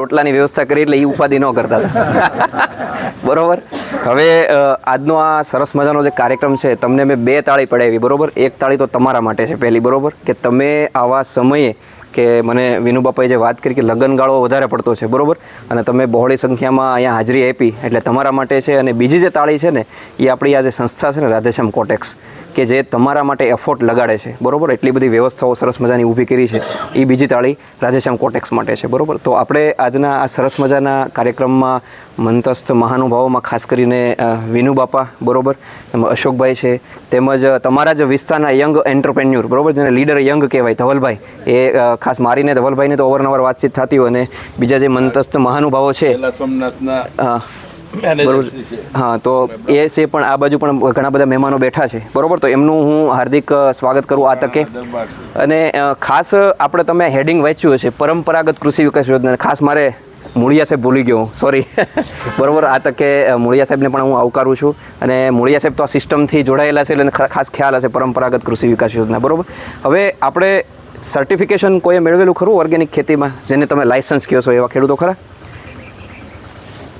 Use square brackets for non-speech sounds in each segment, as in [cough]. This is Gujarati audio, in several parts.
રોટલાની વ્યવસ્થા કરી એટલે એ ઉપાધિ ન કરતા હતા. [laughs] બરોબર? હવે આજનો આ સરસ મજાનો જે કાર્યક્રમ છે, તમને મેં બે તાળી પડાવી, બરોબર? એક તાળી તો તમારા માટે છે પહેલી, બરોબર? કે તમે આવા સમયે કે મને વિનુબાપાએ જે વાત કરી કે લગ્નગાળો વધારે પડતો છે, બરોબર? અને તમે બહોળી સંખ્યામાં અહીંયા હાજરી આપી, એટલે તમારા માટે છે અને બીજી જે તાળી છે ને એ આપણી આ જે સંસ્થા છે ને, રાધેશ્યામ કોટેક્સ. કે જે તમારા માટે એફોર્ટ લગાડે છે. બરોબર? એટલી બધી વ્યવસ્થાઓ સરસ મજાની ઊભી કરી છે. એ બીજી તાળી રાધેશ્યામ કોટેક્સ માટે છે. બરોબર? તો આપણે આજના આ સરસ મજાના કાર્યક્રમમાં મંતસ્થ મહાનુભાવોમાં ખાસ કરીને વિનુ બાપા બરોબર? અશોકભાઈ છે. તેમજ તમારા જ વિસ્તારના યંગ એન્ટરપ્રેન્યુર બરોબર? જેને લીડર યંગ કહેવાય ધવલભાઈ. એ ખાસ મારીને ધવલભાઈને તો અવારનવાર વાતચીત થતી હોય અને બીજા જે મંતસ્થ મહાનુભાવો છે સોમનાથના હા તો એ છે પણ આ બાજુ પણ ઘણા બધા મહેમાનો બેઠા છે. બરોબર? તો એમનું હું હાર્દિક સ્વાગત કરું આ તકે. અને ખાસ આપણે તમે હેડિંગ વાંચ્યું હશે પરંપરાગત કૃષિ વિકાસ યોજના ખાસ મારે મૂળિયા સાહેબ ભૂલી ગયો સોરી. [laughs] બરોબર? આ તકે મૂળિયા સાહેબને પણ હું આવકારું છું. અને મૂળિયા સાહેબ તો આ સિસ્ટમથી જોડાયેલા છે એટલે ખાસ ખ્યાલ હશે પરંપરાગત કૃષિ વિકાસ યોજના. બરોબર? હવે આપણે સર્ટિફિકેશન કોઈએ મેળવેલું ખરું ઓર્ગેનિક ખેતીમાં? જેને તમે લાયસન્સ કહો છો એવા ખેડૂતો ખરા?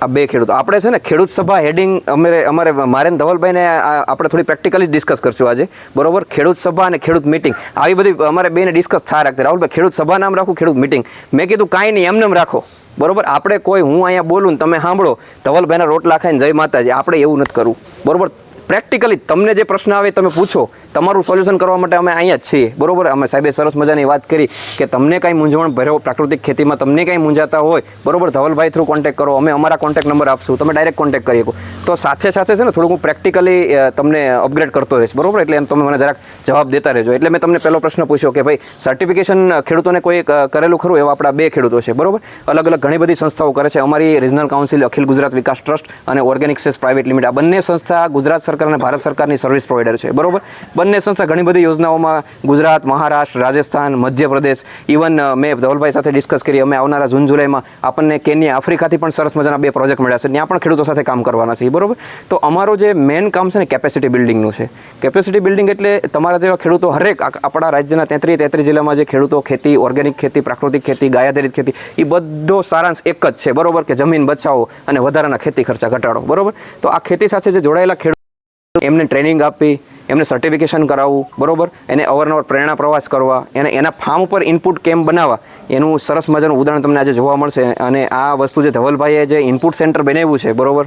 આ બે ખેડૂતો. આપણે છે ને ખેડૂત સભા હેડિંગ અમારે અમારે મારે ધવલભાઈને આપણે થોડી પ્રેક્ટિકલી ડિસ્કસ કરશું આજે. બરોબર? ખેડૂત સભા અને ખેડૂત મિટિંગ આવી બધી અમારે બેને ડિસ્કસ થા રાખતી. રાહુલભાઈ, ખેડૂત સભા નામ રાખું, ખેડૂત મિટિંગ મેં કીધું કાંઈ નહીં, એમને એમ રાખો. બરોબર? આપણે કોઈ, હું અહીંયા બોલું ને તમે સાંભળો. ધવલભાઈના રોટલા ખાઈને જય માતાજી. આપણે એવું નથી કરવું. બરોબર? પ્રેક્ટિકલી તમને જે પ્રશ્ન આવે તમે પૂછો. તમારું સોલ્યુશન કરવા માટે અમે અહીંયા જ છીએ. બરોબર? અમે સાહેબે સરસ મજાની વાત કરી કે તમને કાંઈ મૂંઝવણ ભર્યો પ્રાકૃતિક ખેતીમાં તમને કાંઈ મૂંઝાતા હોય, બરોબર? ધવલભાઈ થ્રુ કોન્ટેક્ટ કરો. અમે અમારા કોન્ટેક્ટ નંબર આપશું. તમે ડાયરેક્ટ કોન્ટેક્ટ કરી શકો. તો સાથે સાથે છે ને થોડુંક હું પ્રેક્ટિકલી તમને અપગ્રેડ કરતો રહીશ. બરોબર? એટલે એમ તમે મને જરાક જવાબ દેતા રહેજો. એટલે મેં તમને પહેલો પ્રશ્ન પૂછ્યો કે ભાઈ સર્ટિફિકેશન ખેડૂતોને કોઈ કરેલું ખરું? એવા આપણા બે ખેડૂતો છે. બરોબર? અલગ અલગ ઘણી બધી સંસ્થાઓ કરે છે. અમારી regional council Akhil Gujarat Vikas trust અને ઓર્ગેનિક સેસ પ્રાઇવેટ લિમિટેડ આ બંને સંસ્થા ગુજરાત સરકાર અને ભારત સરકારની સર્વિસ પ્રોવાઈડર છે. બરોબર? બંને સંસ્થા ઘણી બધી યોજનાઓમાં ગુજરાત, મહારાષ્ટ્ર, રાજસ્થાન, મધ્યપ્રદેશ ઇવન મેં ધવલભાઈ સાથે ડિસ્કસ કરી, અમે આવનારા જૂન, જુલાઈમાં આપણને કેન્યા, આફ્રિકાથી પણ સરસ મજાના બે પ્રોજેક્ટ મળ્યા છે. ત્યાં પણ ખેડૂતો સાથે કામ કરવાના છે બરોબર? તો અમારો જે મેઇન કામ છે ને કેપેસિટી બિલ્ડિંગનું છે. કેપેસિટી બિલ્ડિંગ એટલે તમારા જેવા ખેડૂતો હરેક આપણા રાજ્યના તેત્રીસ તેત્રીસ જિલ્લામાં જે ખેડૂતો ખેતી ઓર્ગેનિક ખેતી, પ્રાકૃતિક ખેતી, ગાયાધારિત ખેતી એ બધો સારાંશ એક જ છે, બરોબર? કે જમીન બચાવો અને વધારાના ખેતી ખર્ચા ઘટાડો, બરોબર? તો આ ખેતી સાથે જે જોડાયેલા ખેડૂતો એમને ટ્રેનિંગ આપવી એમને સર્ટિફિકેશન કરાવવું, બરોબર? એને અવારનવાર પ્રેરણા પ્રવાસ કરવા, એને એના ફાર્મ ઉપર ઇનપુટ કેમ બનાવવા. એનું સરસ મજાનું ઉદાહરણ તમને આજે જોવા મળશે. અને આ વસ્તુ જે ધવલભાઈએ જે ઇનપુટ સેન્ટર બનાવ્યું છે, બરોબર?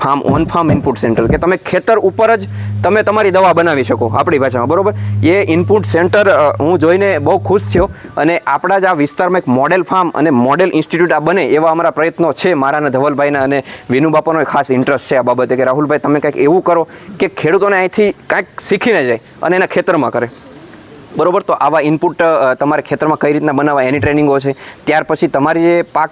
Farm on farm input centre કે તમે ખેતર ઉપર જ તમે તમારી દવા બનાવી શકો આપણી ભાષામાં, બરાબર? એ ઇનપુટ સેન્ટર હું જોઈને બહુ ખુશ થયો અને આપણા જ આ વિસ્તારમાં એક મોડેલ ફાર્મ અને મોડેલ ઇન્સ્ટિટ્યૂટ આ બને એવા અમારા પ્રયત્નો છે મારા અને ધવલભાઈના અને વિનુ બાપાનો ખાસ ઇન્ટરેસ્ટ છે આ બાબતે કે રાહુલભાઈ, તમે કંઈક એવું કરો કે ખેડૂતોને અહીંથી કાંઈક શીખીને જાય અને એના ખેતરમાં કરે. બરોબર? તો આવા ઇનપુટ તમારે ખેતરમાં કઈ રીતના બનાવવા, એની ટ્રેનિંગો છે. ત્યાર પછી તમારી જે પાક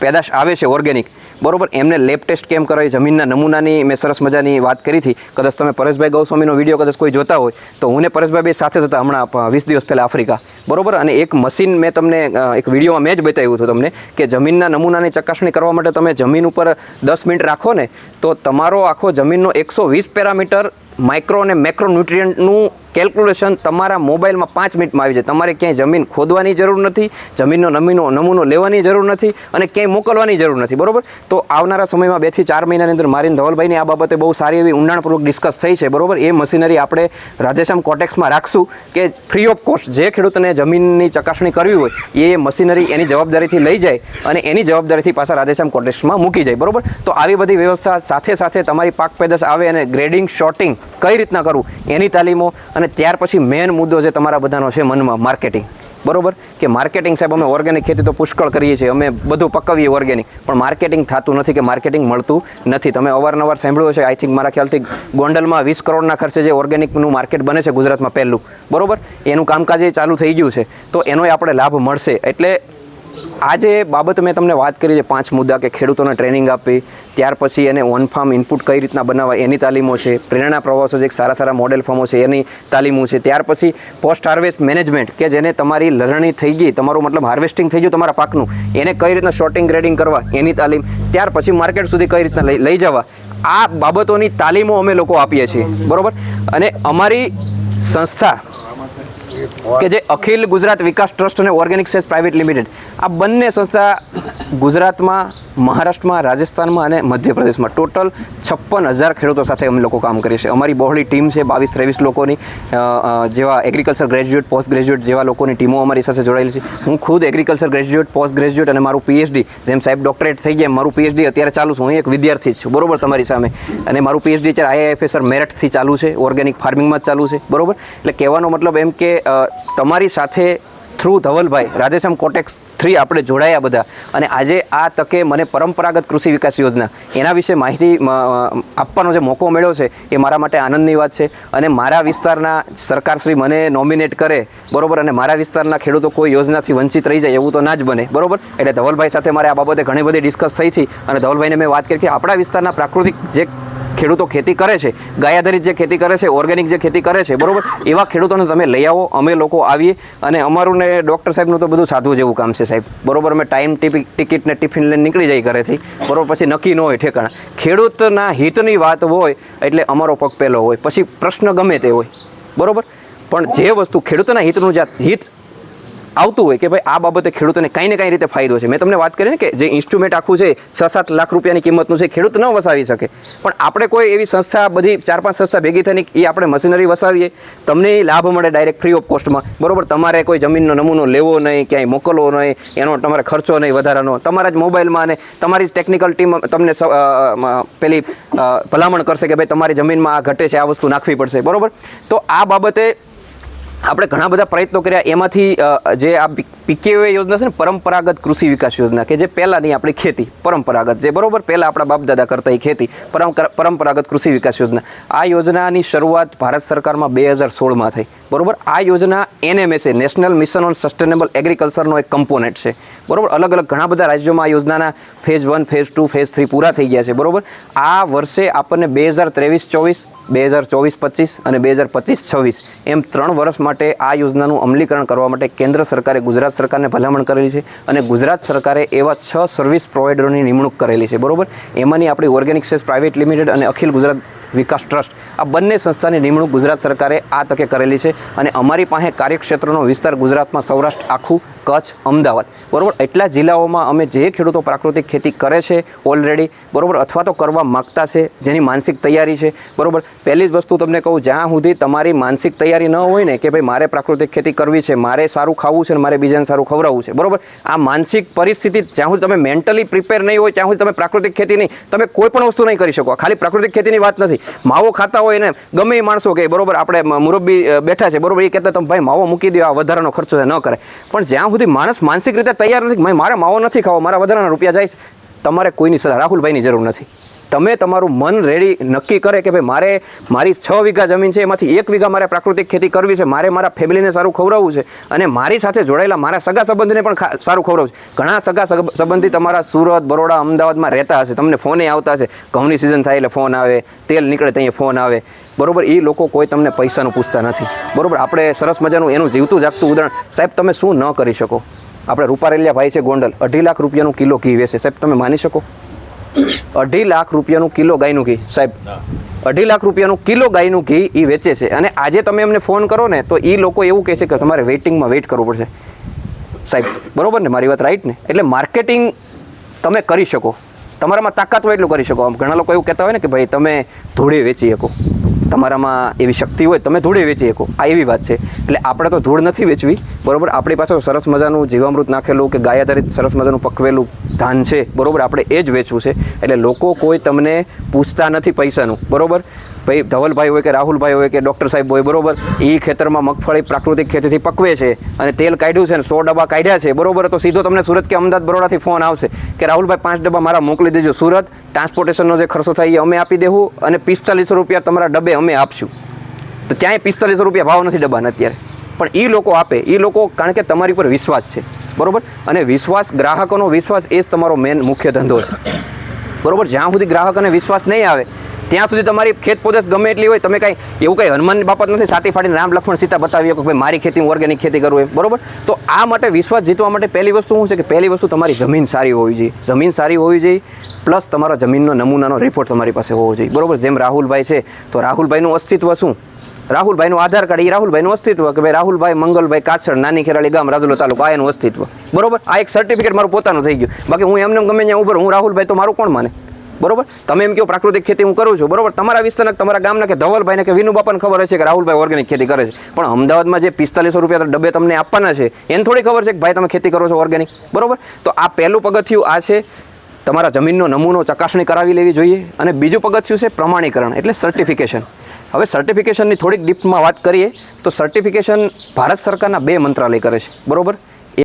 પેદાશ આવે છે ઓર્ગેનિક. બરોબર, એમને લેબ ટેસ્ટ કેમ કરાવી, જમીનના નમૂનાની મેં સરસ મજાની વાત કરી હતી. કદાચ તમે પરેશભાઈ ગૌસ્વામીનો વીડિયો કદાચ કોઈ જોતા હોય, તો હું ને પરેશભાઈ બે સાથે હતા હમણાં વીસ દિવસ પહેલાં આફ્રિકા. બરોબર, અને એક મશીન મેં તમને એક વિડીયોમાં મેં જ બતાવ્યું હતું તમને કે જમીનના નમૂનાની ચકાસણી કરવા માટે તમે જમીન ઉપર દસ મિનિટ રાખો ને, તો તમારો આખો જમીનનો એકસો વીસ પેરામીટર માઇક્રો અને મેક્રો ન્યુટ્રિયન્ટનું કેલ્ક્યુલેશન તમારા મોબાઈલમાં પાંચ મિનિટમાં આવી જાય. તમારે ક્યાંય જમીન ખોદવાની જરૂર નથી, જમીનનો નમીનો, નમૂનો લેવાની જરૂર નથી અને ક્યાંય મોકલવાની જરૂર નથી, બરોબર? તો આવનારા સમયમાં બેથી ચાર મહિનાની અંદર મારીન ધવલભાઈની આ બાબતે બહુ સારી એવી ઊંડાણપૂર્વક ડિસ્કસ થઈ છે, બરોબર? એ મશીનરી આપણે રાધેશ્યામ કોટેક્સમાં રાખશું કે ફ્રી ઓફ કોસ્ટ જે ખેડૂતને જમીનની ચકાસણી કરવી હોય, એ મશીનરી એની જવાબદારીથી લઈ જાય અને એની જવાબદારીથી પાછા રાધેશ્યામ કોટેક્સમાં મૂકી જાય, બરાબર? તો આવી બધી વ્યવસ્થા સાથે સાથે તમારી પાક પેદાશ આવે અને ગ્રેડિંગ શોર્ટિંગ કઈ રીતના કરવું? એની તાલીમો અને ત્યાર પછી મેન મુદ્દો જે તમારા બધાનો છે મનમાં માર્કેટિંગ બરોબર? કે માર્કેટિંગ સાહેબ, અમે ઓર્ગેનિક ખેતી તો પુષ્કળ કરીએ છીએ. અમે બધું પકવીએ ઓર્ગેનિક પણ માર્કેટિંગ થતું નથી કે માર્કેટિંગ મળતું નથી. તમે અવારનવાર સાંભળ્યું છે આઈ થિંક મારા ખ્યાલથી ગોંડલમાં વીસ કરોડના ખર્ચે જે ઓર્ગેનિકનું માર્કેટ બને છે ગુજરાતમાં પહેલું. બરોબર? એનું કામકાજ એ ચાલુ થઈ ગયું છે. તો એનોય આપણે લાભ મળશે. એટલે આજે બાબત મેં તમને વાત કરી છે પાંચ મુદ્દા કે ખેડૂતોને ટ્રેનિંગ આપી ત્યાર પછી એને ઓન ફાર્મ ઇનપુટ કઈ રીતના બનાવવા એની તાલીમો છે, પ્રેરણા પ્રવાસો જે સારા સારા મોડેલ ફોર્મો છે, એની તાલીમો છે. ત્યાર પછી પોસ્ટ હાર્વેસ્ટ મેનેજમેન્ટ કે જેને તમારી લણણી થઈ ગઈ, તમારું મતલબ હાર્વેસ્ટિંગ થઈ ગયું તમારા પાકનું, એને કઈ રીતના શોર્ટિંગ ગ્રેડિંગ કરવા, એની તાલીમ, ત્યાર પછી માર્કેટ સુધી કઈ રીતના લઈ જવા, આ બાબતોની તાલીમો અમે લોકો આપીએ છીએ. બરોબર? અને અમારી સંસ્થા, કે જે અખિલ ગુજરાત વિકાસ ટ્રસ્ટ અને ઓર્ગેનિક સેસ પ્રાઇવેટ લિમિટેડ આ બંને સંસ્થા ગુજરાતમાં, મહારાષ્ટ્રમાં, રાજસ્થાનમાં અને મધ્યપ્રદેશમાં ટોટલ છપ્પન હજાર ખેડૂતો સાથે અમે લોકો કામ કરીએ છીએ. અમારી બહોળી ટીમ છે બાવીસ, ત્રેવીસ લોકોની જેવા એગ્રીકલ્ચર ગ્રેજ્યુએટ પોસ્ટ ગ્રેજ્યુએટ જેવા લોકોની ટીમો અમારી સાથે જોડાયેલી છે. હું ખુદ એગ્રીકલ્ચર ગ્રેજ્યુએટ પોસ્ટ ગ્રેજ્યુએટ અને મારું પીએચડી જેમ સાહેબ ડોક્ટરેટ થઈ ગયા, મારું પીએચડી અત્યારે ચાલુ છે. હું એક વિદ્યાર્થી જ છું. બરોબર તમારી સામે. અને મારું પીએચડી અત્યારે આઈઆઈએફએસઆર મેરઠથી ચાલુ છે. ઓર્ગેનિક ફાર્મિંગમાં જ ચાલુ છે. બરોબર? એટલે કહેવાનો મતલબ એમ કે તમારી સાથે through Dhavalbhai Radheshyam cot x three આપણે જોડાયા બધા. અને આજે આ તકે મને પરંપરાગત કૃષિ વિકાસ યોજના, એના વિશે માહિતી આપવાનો જે મોકો મળ્યો છે, એ મારા માટે આનંદની વાત છે. અને મારા વિસ્તારના સરકારશ્રી મને નોમિનેટ કરે, બરોબર, અને મારા વિસ્તારના ખેડૂતો કોઈ યોજનાથી વંચિત રહી જાય એવું તો ના જ બને, બરોબર? એટલે ધવલભાઈ સાથે મારે આ બાબતે ઘણી બધી ડિસ્કસ થઈ છે. અને ધવલભાઈને મેં વાત કરી કે આપણા વિસ્તારના પ્રાકૃતિક જે ખેડૂતો ખેતી કરે છે ગાય આધારિત જે ખેતી કરે છે ઓર્ગેનિક જે ખેતી કરે છે, બરોબર? એવા ખેડૂતોને તમે લઈ આવો, અમે લોકો આવીએ અને અમારું ને ડૉક્ટર સાહેબનું તો બધું સાધવું જેવું કામ છે સાહેબ. બરોબર? અમે ટાઈમ ટિકિટ ને ટિફિન લઈને નીકળી જાય ઘરેથી. બરોબર? પછી નક્કી ન હોય ઠેકાણા. ખેડૂતના હિતની વાત હોય એટલે અમારો પગ પહેલો હોય. પછી પ્રશ્ન ગમે તે હોય. બરોબર? પણ જે વસ્તુ ખેડૂતના હિતનું જે હિત આવતું હોય કે ભાઈ આ બાબતે ખેડૂતોને કંઈ ને કાંઈ રીતે ફાયદો છે. મેં તમને વાત કરી ને કે જે ઇન્સ્ટ્રુમેન્ટ આખું છે છ સાત લાખ રૂપિયાની કિંમતનું છે, ખેડૂત ન વસાવી શકે. પણ આપણે કોઈ એવી સંસ્થા, બધી ચાર પાંચ સંસ્થા ભેગી થઈને એ આપણે મશીનરી વસાવીએ, તમને એ લાભ મળે ડાયરેક્ટ ફ્રી ઓફ કોસ્ટમાં બરોબર, તમારે કોઈ જમીનનો નમૂનો લેવો નહીં, ક્યાંય મોકલવો નહીં, એનો તમારે ખર્ચો નહીં વધારાનો. તમારા જ મોબાઈલમાં અને તમારી જ ટેકનિકલ ટીમ તમને પેલી ભલામણ કરશે કે ભાઈ તમારી જમીનમાં આ ઘટે છે, આ વસ્તુ નાખવી પડશે. બરોબર? તો આ બાબતે આપણે ઘણા બધા પ્રયત્નો કર્યા. એમાંથી જે આ પીકેઓ યોજના છે ને, પરંપરાગત કૃષિ વિકાસ યોજના, કે જે પહેલાંની આપણી ખેતી, પરંપરાગત જે બરોબર પહેલાં આપણા બાપ દાદા કરતા એ ખેતી પરંપરા- પરંપરાગત કૃષિ વિકાસ યોજના. આ યોજનાની શરૂઆત ભારત સરકારમાં બે હજાર સોળમાં થઈ. બરોબર? આ યોજના NMSA, national mission on sustainable એગ્રીકલ્ચરનો એક કમ્પોનેન્ટ છે. બરોબર? અલગ અલગ ઘણા બધા રાજ્યોમાં આ યોજનાના phase one, phase two, phase three પૂરા થઈ ગયા છે. બરોબર? આ વર્ષે આપણને બે હજાર ત્રેવીસ, ચોવીસ બે હજાર ચોવીસ પચીસ અને બે હજાર પચીસ છવ્વીસ. એમ ત્રણ વર્ષ માટે આ યોજનાનું અમલીકરણ કરવા માટે કેન્દ્ર સરકારે ગુજરાત સરકારને ભલામણ કરેલી છે અને ગુજરાત સરકારે એવા છ સર્વિસ પ્રોવાઈડરોની નિમણૂક કરેલી છે. બરોબર? એમાંની આપણી ઓર્ગેનિક સેસ પ્રાઇવેટ લિમિટેડ અને અખિલ ગુજરાત વિકાસ ટ્રસ્ટ આ બંને સંસ્થાની નિમણૂક ગુજરાત સરકારે આ તકે કરેલી છે અને અમારી પાસે કાર્યક્ષેત્રનો વિસ્તાર ગુજરાતમાં સૌરાષ્ટ્ર આખું કચ્છ, અમદાવાદ. બરાબર? એટલા જિલ્લાઓમાં અમે જે ખેડૂતો પ્રાકૃતિક ખેતી કરે છે ઓલરેડી બરોબર? અથવા તો કરવા માગતા છે, જેની માનસિક તૈયારી છે. બરાબર? પહેલી જ વસ્તુ તમને કહું, જ્યાં સુધી તમારી માનસિક તૈયારી ન હોય ને કે ભાઈ મારે પ્રાકૃતિક ખેતી કરવી છે, મારે સારું ખાવું છે ને મારે બીજાને સારું ખવડાવવું છે, બરાબર? આ માનસિક પરિસ્થિતિ, જ્યાં સુધી તમે મેન્ટલી પ્રિપેર નહીં હોય, ત્યાં સુધી તમે પ્રાકૃતિક ખેતી નહીં, તમે કોઈ પણ વસ્તુ નહીં કરી શકો. ખાલી પ્રાકૃતિક ખેતીની વાત નથી. માવો ખાતા હોય ને, ગમે એ માણસો કે, બરાબર? આપણે મુરબ્બી બેઠા છે, બરાબર? એ કહેતા તમે ભાઈ, માવો મૂકી દો આ વધારાનો ખર્ચો ન કરે. પણ જ્યાં સુધી માણસ માનસિક રીતે તૈયાર નથી. મારે માવો નથી ખાવો, મારા વધારાના રૂપિયા જાય તમારે કોઈની સલાહ રાહુલભાઈની જરૂર નથી. તમે તમારું મન રેડી નક્કી કરે કે ભાઈ મારે મારી છ વીઘા જમીન છે, એમાંથી એક વીઘા મારે પ્રાકૃતિક ખેતી કરવી છે, મારે મારા ફેમિલીને સારું ખવડાવવું છે અને મારી સાથે જોડાયેલા મારા સગા સંબંધીને પણ સારું ખવડાવવું છે. ઘણા સગ- સંબંધી તમારા સુરત, બરોડા, અમદાવાદમાં રહેતા હશે, તમને ફોને આવતા હશે. ઘઉંની સિઝન થાય એટલે ફોન આવે, તેલ નીકળે ત્યાં ફોન આવે. બરોબર એ લોકો કોઈ તમને પૈસાનું પૂછતા નથી. બરોબર આપણે સરસ મજાનું એનું જીવતું જાગતું ઉદાહરણ. સાહેબ તમે શું ન કરી શકો? આપણે રૂપારેલિયા ભાઈ છે ગોંડલ અઢી લાખ રૂપિયાનું કિલો ઘી વેચે. સાહેબ તમે માની શકો? અઢી લાખ રૂપિયાનું કિલો ગાયનું ઘી સાહેબ. અઢી લાખ રૂપિયાનું કિલો ગાયનું ઘી એ વેચે છે. અને આજે તમે એમને ફોન કરો ને તો એ લોકો એવું કહે છે કે તમારે વેઇટિંગમાં વેઇટ કરવું પડશે. સાહેબ બરોબર ને? મારી વાત રાઈટ ને? એટલે માર્કેટિંગ તમે કરી શકો. તમારામાં તાકાત હોય એટલું કરી શકો. આમ ઘણા લોકો એવું કહેતા હોય ને કે ભાઈ તમે ધૂળે વેચી શકો. તમારામાં એવી શક્તિ હોય, તમે ધૂળે વેચી શકો. આ એવી વાત છે. એટલે આપણે તો ધૂળ નથી વેચવી, બરાબર? આપણી પાસે સરસ મજાનું જીવામૃત નાખેલું કે ગાય આધારિત સરસ મજાનું પકવેલું ધાન છે, બરોબર? આપણે એ જ વેચવું છે. એટલે લોકો કોઈ તમને પૂછતા નથી પૈસાનું, બરોબર? ભાઈ, ધવલભાઈ હોય કે રાહુલભાઈ હોય કે ડૉક્ટર સાહેબ હોય, બરોબર? એ ખેતરમાં મગફળી પ્રાકૃતિક ખેતીથી પકવે છે અને તેલ કાઢ્યું છે અને સો ડબ્બા કાઢ્યા છે, બરોબર? તો સીધો તમને સુરત કે અમદાવાદ બરોડાથી ફોન આવશે કે રાહુલભાઈ, પાંચ ડબ્બા મારા મોકલી દેજો સુરત. ટ્રાન્સપોર્ટેશનનો જે ખર્ચો થાય એ અમે આપી દેવું અને પિસ્તાલીસો રૂપિયા તમારા ડબ્બે અમે આપશું. તો ત્યાંય પિસ્તાલીસો રૂપિયા ભાવ નથી ડબ્બાના અત્યારે. પણ એ લોકો આપે. એ લોકો, કારણ કે તમારી પર વિશ્વાસ છે. બરાબર? અને વિશ્વાસ, ગ્રાહકોનો વિશ્વાસ એ જ તમારો મેન મુખ્ય ધંધો છે. બરોબર? જ્યાં સુધી ગ્રાહકોને વિશ્વાસ નહીં આવે ત્યાં સુધી તમારી ખેત પોદેશ ગમે એટલી હોય, તમે કાંઈ એવું કંઈ હનુમાનની બાબત નથી, સાતી ફાડીને રામ, લક્ષ્મણ, સીતા બતાવી કે ભાઈ મારી ખેતી ઓર્ગેનિક ખેતી કરવું એમ, બરોબર? તો આ માટે વિશ્વાસ જીતવા માટે પહેલી વસ્તુ શું છે કે પહેલી વસ્તુ તમારી જમીન સારી હોવી જોઈએ. જમીન સારી હોવી જોઈએ, પ્લસ તમારા જમીનનો નમૂનાનો રિપોર્ટ તમારી પાસે હોવો જોઈએ, બરોબર? જેમ રાહુલભાઈ છે, તો રાહુલભાઈનું અસ્તિત્વ શું? રાહુલભાઈનું આધાર કાર્ડ, એ રાહુલભાઈનું અસ્તિત્વ કે ભાઈ રાહુલભાઈ, મંગલભાઈ, કાછડ, નાની ખેરાળી ગામ, રાજુલા તાલુકો, આ એનું અસ્તિત્વ, બરોબર? આ એક સર્ટિફિકેટ મારું પોતાનું થઈ ગયું. બાકી હું એમને ગમે ત્યાં ઉભર હું રાહુલભાઈ તો મારું કોણ માને? બરોબર? તમે એમ કહો પ્રાકૃતિક ખેતી હું કરું છું, બરોબર? તમારા વિસ્તારના તમારા ગામના કે ધવલભાઈને કે વિનુબાપાને ખબર હશે કે રાહુલભાઈ ઓર્ગેનિક ખેતી કરે છે. પણ અમદાવાદમાં જે પિસ્તાલીસો રૂપિયા ડબ્બે તમને આપવાના છે, એને થોડી ખબર છે કે ભાઈ તમે ખેતી કરો છો ઓર્ગેનિક બરોબર? તો આ પહેલું પગથિયું આ છે, તમારા જમીનનો નમૂનો ચકાસણી કરાવી લેવી જોઈએ અને બીજું પગથિયું છે પ્રમાણીકરણ, એટલે સર્ટિફિકેશન હવે સર્ટિફિકેશનની થોડીક ડીપમાં વાત કરીએ, તો સર્ટિફિકેશન ભારત સરકારના બે મંત્રાલય કરે છે, બરોબર?